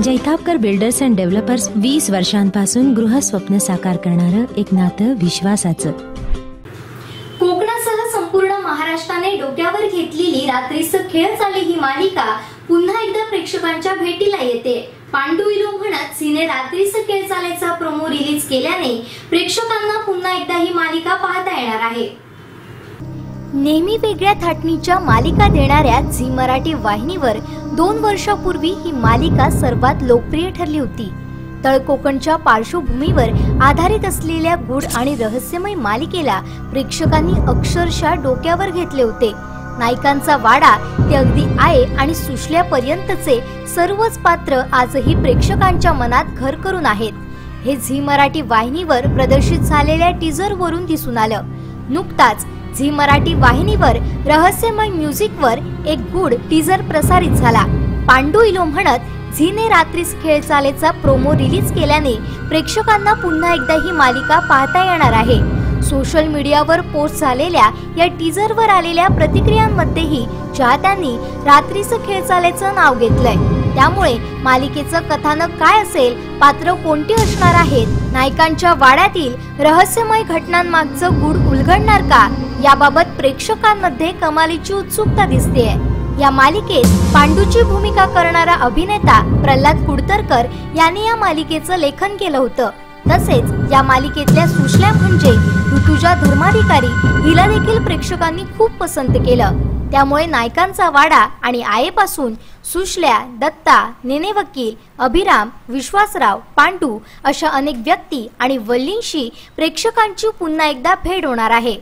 Jaitapkar builders and developers वीस वर्षांपासून गृहस्वप्न साकार करणारं एक नातं विश्वासाचं. कोकणासह संपूर्ण महाराष्ट्राने डोक्यावर घेतलेली रात्रीच खेळ चाली ही मालिका पुन्हा एकदा प्रेक्षकांच्या भेटीला येते. पांडू इलो म्हणत सिने रात्रीच खेळ चालेचा प्रोमो रिलीज केल्याने प्रेक्षकांना पुन्हा एकदा ही मालिका पाहता येणार आहे. नेहमी वेगळ्या थाटणीच्या मालिका देणाऱ्या झी मराठी वाहिनीवर दोन वर्षापूर्वी ही मालिका सर्वात लोकप्रिय ठरली होती. तळ कोकणच्या पार्श्वभूमीवर आधारित असलेल्या गुढ आणि रहस्यमय मालिकेला प्रेक्षकांनी अक्षरशः डोक्यावर घेतले होते. नायकांचा वाडा ते अगदी आये आणि सुशल्यापर्यंतचे सर्वच पात्र आजही प्रेक्षकांच्या मनात घर करून आहेत. हे झी मराठी वाहिनीवर प्रदर्शित झालेल्या टीझरवरून दिसून आलं. नुकताच झी मराठी वाहिनीवर रहस्यमय म्युझिकवर एक गुड टीजर प्रसारित झाला. पांडू इलो म्हणत झीने रात्रीस खेळ चालेचा प्रोमो रिलीज केल्याने प्रेक्षकांना पुन्हा एकदा ही मालिका पाहता येणार आहे. सोशल मीडियावर पोस्ट झालेल्या या टीजरवर आलेल्या प्रतिक्रियांमध्येही चाहत्यांनी रात्रीचं खेळ चालेचं नाव घेतलंय. त्यामुळे मालिकेचं कथानक काय असेल पात्र कोणती असणार आहेत? नायकांच्या वाड्यातील रहस्यमय घटनांमागचं गुढ उलगडणार का? याबाबत प्रेक्षकांमध्ये कमालीची उत्सुकता दिसते या मालिकेत पांडूची भूमिका करणारा अभिनेता प्रल्हाद कुडतरकर यांनी या मालिकेचं लेखन केलं होतं. तसेच या मालिकेतल्या सुशल्या म्हणजे ऋतुजा धर्माधिकारी हिला देखील प्रेक्षकांनी खूप पसंत केलं. त्यामुळे नायकांचा वाडा आणि आयेपासून सुशल्या दत्ता नेने वकील अभिराम विश्वासराव पांडू अशा अनेक व्यक्ती आणि वल्लींशी प्रेक्षकांची पुन्हा एकदा भेट होणार आहे.